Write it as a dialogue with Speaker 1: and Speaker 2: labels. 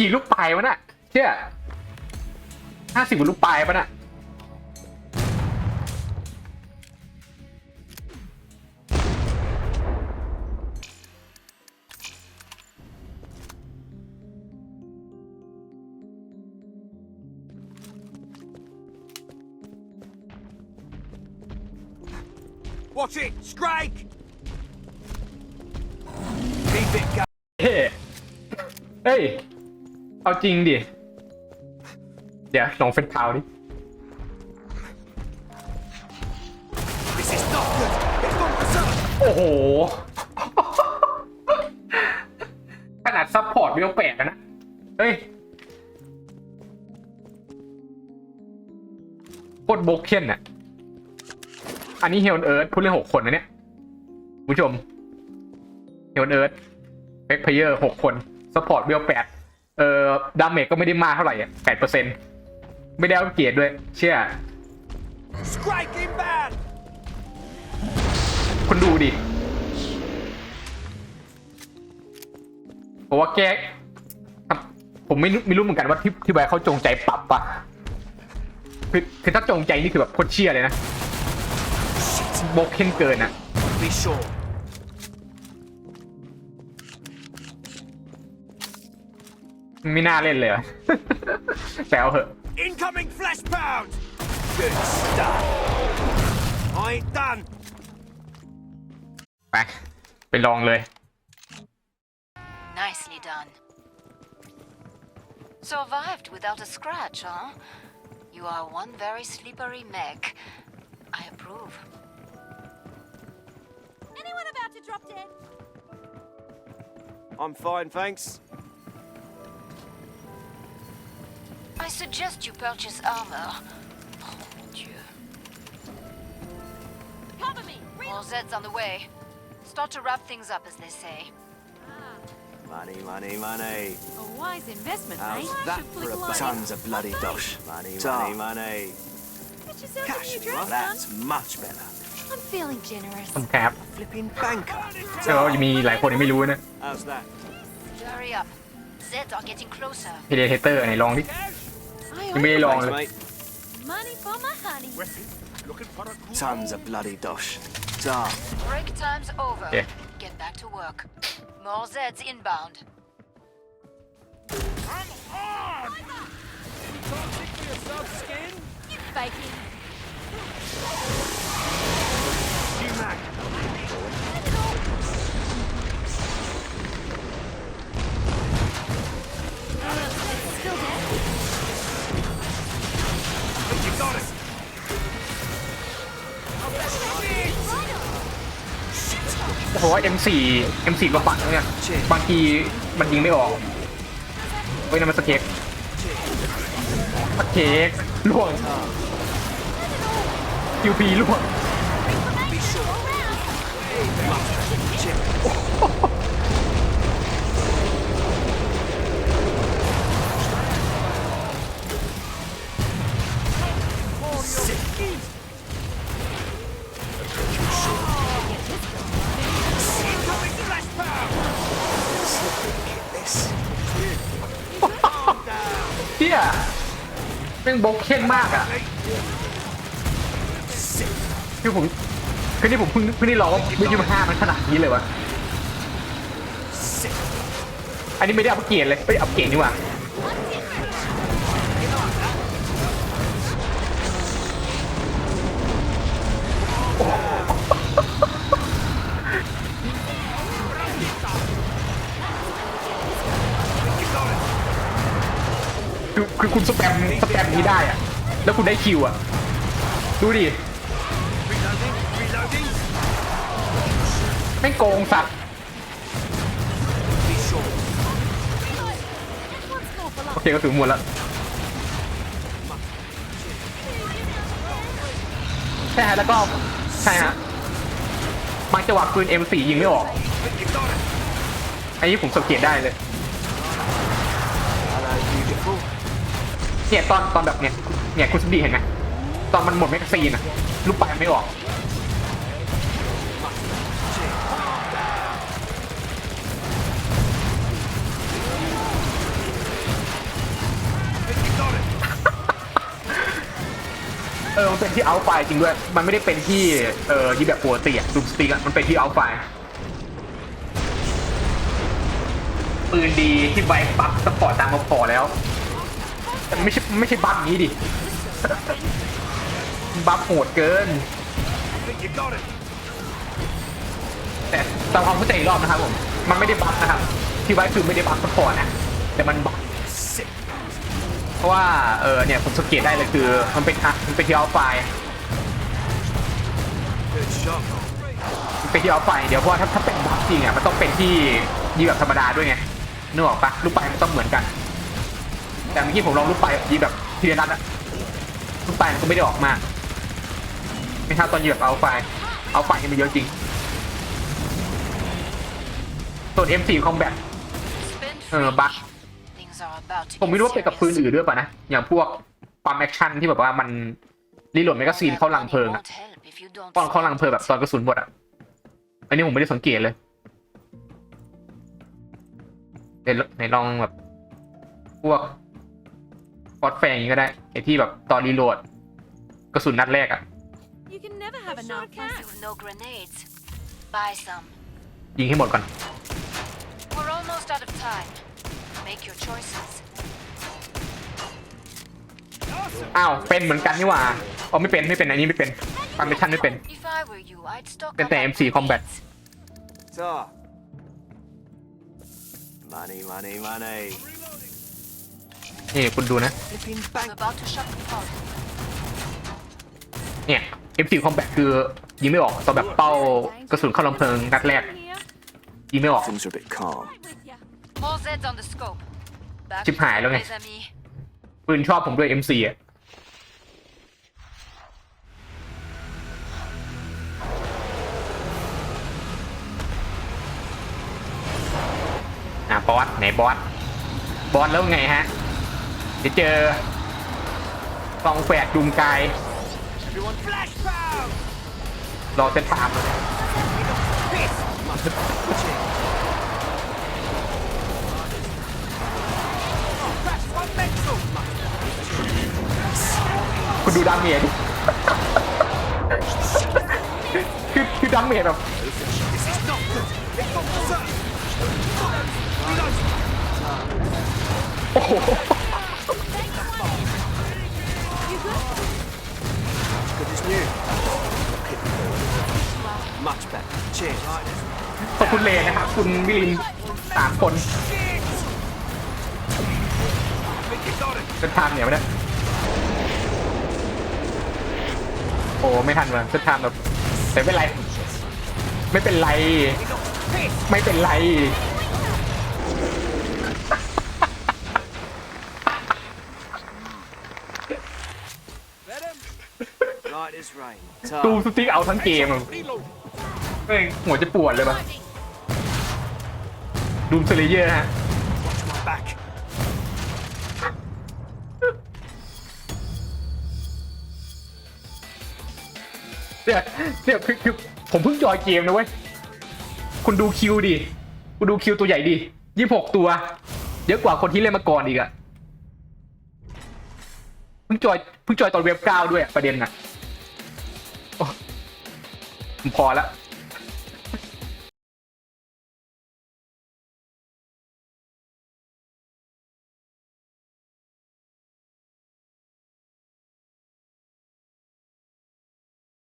Speaker 1: กี่ลูกปลายวะน่ะเชื่อห้าสิบลูกปลายปะน่ะ
Speaker 2: Watch it! Strike! Keep it going.
Speaker 1: เฮ้เฮ้ย เอาจริงดิ เดี๋ยวลองเฟนเท้าดิ
Speaker 2: This is not good. It's gone berserk.
Speaker 1: โอ้โห ขนาดซัพพอร์ตวิวแปดนะ เฮ้ยโคตรโบกเคนน่ะ อันนี้เฮลเอิร์ธผู้เล่นหกคนนะเนี่ยคุณผู้ชมเฮลเอิร์ธเฟกเพเยอร์หกคนซัพพอร์ตวิวแปด เอ่อดาเมจก็ไม่ได้มากเท่าไหร่อะแปดเปอร์เซ็นต์ไม่ได้เอาเกียรติด้วย เชื่อ
Speaker 2: Strike inbound!
Speaker 1: คุณดูดิเพราะว่าแกครับผมไม่รู้ไม่รู้เหมือนกันว่าที่ที่ใบเขาจงใจปรับปะคือคือถ้าจงใจนี่คือแบบโคตรเชี่ยเลยนะโบกเค้นเกินอะ ไม่น่าเล่นเลยอะ แต่เอาเหอะ
Speaker 2: Incoming flesh pound! Good stuff. I ain't done.
Speaker 1: ไป ไปลองเลย
Speaker 3: Nicely done. Survived without a scratch, huh? You are one very slippery mech. I approve.
Speaker 4: Anyone about to drop dead?
Speaker 2: I'm fine, thanks.
Speaker 3: suggest you purchase armor. Oh, mon Dieu.
Speaker 4: Cover me!
Speaker 3: More Zeds on the way. Start to wrap things up, as they say.
Speaker 2: Money, money, money.
Speaker 4: A wise investment,
Speaker 2: How's
Speaker 4: mate.
Speaker 2: that
Speaker 4: Should
Speaker 2: for
Speaker 4: flick
Speaker 2: a
Speaker 4: line.
Speaker 2: bait?
Speaker 5: Tons of bloody
Speaker 4: Thanks.
Speaker 5: dosh.
Speaker 2: Money,
Speaker 5: Ta.
Speaker 2: money, money.
Speaker 4: Get yourself
Speaker 5: Cash,
Speaker 4: a new
Speaker 5: you
Speaker 4: dress,
Speaker 5: are. That's much better.
Speaker 4: son. I'm feeling generous.
Speaker 1: ทำครับ
Speaker 5: Flipping banker.
Speaker 1: เชื่อว่ามีหลายคนยังไม่รู้นะ
Speaker 2: How's that?
Speaker 3: Hurry up. Zeds are getting closer.
Speaker 1: พีเดเตอร์ไหนลองดิ
Speaker 4: I
Speaker 1: ยังไม่ได้
Speaker 4: owe
Speaker 1: ลอง
Speaker 2: Thanks,
Speaker 1: เลย
Speaker 2: mate.
Speaker 4: money for my honey.
Speaker 5: Tons of bloody dosh. Ta.
Speaker 3: Break time's over.
Speaker 1: Yeah.
Speaker 3: Get back to work. More Zeds inbound.
Speaker 4: You faking. It's still dead.
Speaker 1: เพราะว่า M4 M4 ก็ปัดเนี่ยบางทีมันยิงไม่ออกเฮ้ยนั่นมันสเก็กสเก็กล่วง QP ล่วง เที่ยแม่งโบกเข้มมากอะคือผมคือนี่ผมเพิ่งเพิ่งได้ลองว่าวิทยุห้ามันขนาดนี้เลยวะอันนี้ไม่ได้อัปเกรดเลยไม่ได้อัปเกรดนี่หว่า คือคือคุณสแปมสแปมนี้ได้อะแล้วคุณได้คิวอะดูดิ
Speaker 2: Reloading, reloading.
Speaker 1: แม่โกงสัตว์โอเคก็ถึงหมดแล้วใช่ฮะแล้วก็ใช่ฮะบางจังหวะปืน M4 ยิงไม่ออก
Speaker 2: You got it.
Speaker 1: อันนี้ผมสังเกตได้เลย เนี่ยตอนตอนแบบเนี่ยเนี่ยคุณสมดีเห็นไหมตอนมันหมดแม็กซีนอะลูกปลายไม่ออกเออมันเป็นที่เอาไฟจริงด้วย มันไม่ได้เป็นที่เออที่แบบปวดเตียดูสปีมันเป็นที่เอาไฟปืนดีที่ใบปักสปอร์ตตามก็พอแล้ว แต่ไม่ใช่ไม่ใช่บัฟนี้ดิ บัฟโหดเกิน แต่ตามความเข้าใจอีกรอบนะครับผม มันไม่ได้บัฟนะครับ ที่ไว้คือไม่ได้บัฟสปอร์ตนะ แต่มันบัฟเพราะว่า เออเนี่ยผมสังเกตได้เลยคือ มันเป็นอะมันเป็นที่เอาไฟมันเป็นที่เอาไฟเดี๋ยวเพราะว่าถ้าถ้าเป็นบัฟจริงอะมันต้องเป็นที่ยิงแบบธรรมดาด้วยไงนึกออกปะลูกไปมันต้องเหมือนกัน แต่เมื่อกี้ผมลองลูกไปยิงแบบทีละนัดอะลูกไปมันก็ไม่ได้ออกมา ไม่ท่าตอนยิงแบบเอาไฟเอาไฟนี่มันเยอะจริงส่วน M4 Combat
Speaker 3: Spin
Speaker 1: Ờ,
Speaker 3: free.
Speaker 1: bác.
Speaker 3: Things are about to
Speaker 1: ผมไม่รู้ว่าเป็นกับปืนอื่นด้วยป่ะนะ อย่างพวกปั๊มแอคชั่นที่แบบว่ามันรีโหลดแมกกาซีนเข้าลังเพลิงอะตอนเข้าลังเพลิงแบบตอนกระสุนหมดอะอันนี้ผมไม่ได้สังเกตเลยเดี๋ยวไหนลองแบบพวก ฟอสแฟงอย่างนี้ก็ได้ไอที่แบบตอนรีโหลดกระสุนนัดแรกอะ
Speaker 4: You can never have enough
Speaker 3: it. With no grenades. Buy some.
Speaker 1: ยิงให้หมดก่อน
Speaker 3: We're almost out of time. Make your choices.
Speaker 1: อ้าวเป็นเหมือนกันนี่หว่าอ๋อไม่เป็นไม่เป็นอันนี้ไม่เป็นปั๊มแอคชั่นไม่เป็น
Speaker 3: If I were you, I'd stock
Speaker 1: เป็น
Speaker 3: up
Speaker 1: แต่
Speaker 3: on
Speaker 1: MC Combat
Speaker 3: grenades.
Speaker 5: Ta. Money, money, money.
Speaker 1: นี่คุณดูนะ
Speaker 5: Flipping
Speaker 3: I'm
Speaker 5: bank.
Speaker 3: about to shut the pod.
Speaker 1: เนี่ย M4 Combat คือยิงไม่ออกตอนแบบเป้ากระสุนเข้าลำเพลิงนัดแรก
Speaker 4: here.
Speaker 1: ยิงไม่ออก
Speaker 5: Things are a bit calm.
Speaker 4: Right with ya.
Speaker 3: All Zeds on the scope. Back
Speaker 1: Chip
Speaker 3: to
Speaker 1: hại luôn
Speaker 3: you,
Speaker 1: này.
Speaker 3: mes amis.
Speaker 1: ปืนชอบผมด้วย M4 อะ อะบอสไหนบอส บอสแล้วไงฮะ จะเจอกองแปดดุมกายรอเซตสามคุณดูดังเมจคือคือดังเมจแบบโอ้โห คุณเลนะครับ คุณวิลินสามคน
Speaker 2: I think you got it.
Speaker 1: เซตไทม์เนี่ยไม่ได้โอ้ไม่ทันว่ะเซตไทม์แบบแต่ไม่เป็นไร ไม่เป็นไร
Speaker 2: Piss.
Speaker 1: ไม่เป็นไร
Speaker 5: Light as rain.
Speaker 1: ดู
Speaker 5: Ta.
Speaker 1: สติ๊กเอาทั้งเกมอะ
Speaker 2: Reload.
Speaker 1: แม่งหัวจะปวดเลยปะ ดูมเซเลเยอร์ฮะ
Speaker 2: Watch my back.
Speaker 1: เนี่ยเนี่ยคือคือผมเพิ่งจอยเกมนะเว้ย คุณดูคิวดิ คุณดูคิวตัวใหญ่ดิยี่หกตัว เยอะกว่าคนที่เล่นมาก่อนอีกอะเพิ่งจอยเพิ่งจอยตอนเว็บเก้าด้วยอะประเด็นน่ะโอ้ผมพอละ